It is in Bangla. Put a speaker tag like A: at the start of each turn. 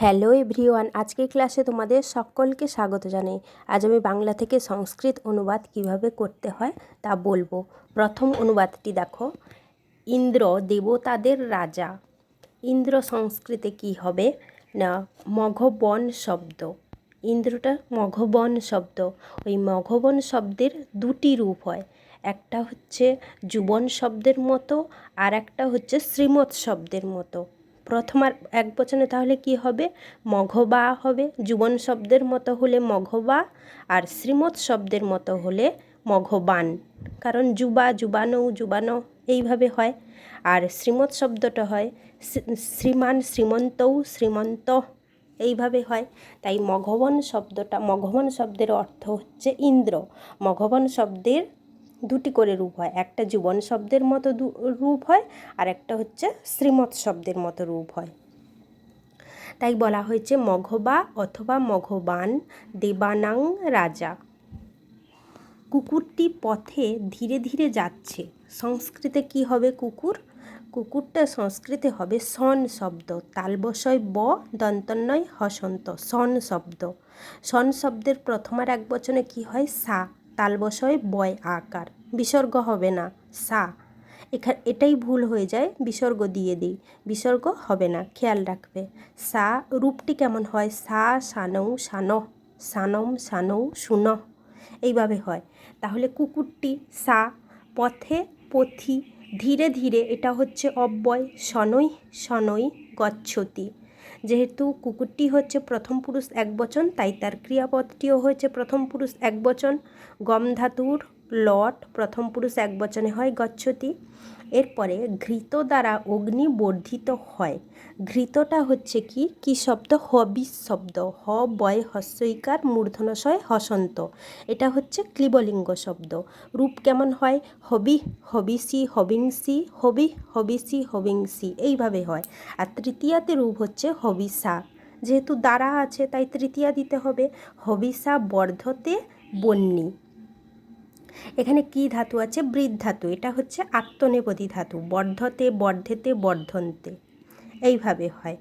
A: হ্যালো এভরিওয়ান, আজকের ক্লাসে তোমাদের সকলকে স্বাগত জানাই। আজ আমি বাংলা থেকে সংস্কৃত অনুবাদ কীভাবে করতে হয় তা বলব। প্রথম অনুবাদটি দেখো। ইন্দ্র দেবতাদের রাজা। ইন্দ্র সংস্কৃতে কি হবে? না, মঘবন শব্দ। ইন্দ্রটা মঘবন শব্দ। ওই মঘবন শব্দের দুটি রূপ হয়। একটা হচ্ছে যুবন শব্দের মতো আর একটা হচ্ছে শ্রীমৎ শব্দের মতো। প্রথম আর এক বচনে তাহলে কি হবে? মঘবা হবে। যুবন শব্দের মতো হলে মঘবা আর শ্রীমৎ শব্দের মতো হলে মঘবান। কারণ যুবা, যুবানৌ, যুবানো এইভাবে হয়। আর শ্রীমৎ শব্দটা হয় শ্রীমান, শ্রীমন্তৌ, শ্রীমন্ত এইভাবে হয়। তাই মঘবন শব্দটা, মঘবন শব্দের অর্থ হচ্ছে ইন্দ্র। মঘবন শব্দের দুটি করে রূপ হয়। একটা জীবন শব্দের মতো রূপ হয় আর একটা হচ্ছে শ্রীমৎ শব্দের মতো রূপ হয়। তাই বলা হয়েছে মঘবা অথবা মঘবান দেবানাং রাজা। কুকুরটি পথে ধীরে ধীরে যাচ্ছে। সংস্কৃতে কি হবে কুকুর? কুকুরটা সংস্কৃতে হবে সন শব্দ। তালবসয় ব দন্তন্নয় হসন্ত। সন শব্দ। সন শব্দের প্রথমার এক বচনে কি হয়? সা। তালবসয় বয় আকার। বিসর্গ হবে না, সা। এখানে এটাই ভুল হয়ে যায়, বিসর্গ দিয়ে দিই। বিসর্গ হবে না, খেয়াল রাখবে। সা, রূপটি কেমন হয়? সা, সানৌ সান সানম, সানৌ সুন এইভাবে হয়। তাহলে কুকুরটি সা, পথে পথি, ধীরে ধীরে এটা হচ্ছে অব্যয় শনৈ শনৈ গচ্ছতি। যেহেতু কুকুরটি হচ্ছে প্রথম পুরুষ এক বচন, তাই তার ক্রিয়াপদটিও হয়েছে প্রথম পুরুষ এক বচন। গম ধাতুর লট প্রথম পুরুষ এক বচনে হয় গচ্ছতি। এরপরে ঘৃত দ্বারা অগ্নি বর্ধিত হয়। ঘৃতটা হচ্ছে কি? কি শব্দ? হবিস শব্দ। হ, বয়, হস্যইকার মূর্ধনশয় হসন্ত। এটা হচ্ছে ক্লিবলিঙ্গ শব্দ। রূপ কেমন হয়? হবি হবিসি হবিংসি, হবি হবিসি হবিংসি। এইভাবে হয়। আর তৃতীয়াতে রূপ হচ্ছে হবিসা যেহেতু দ্বারা আছে, তাই তৃতীয়া দিতে হবে। হবিসা বর্ধতে বন্যী এখানে কি ধাতু আছে? বৃদ্ধ ধাতু। এটা হচ্ছে আত্মনেপদী ধাতু। বর্ধতে, বর্ধেতে, বর্ধন্তে। এইভাবে হয়।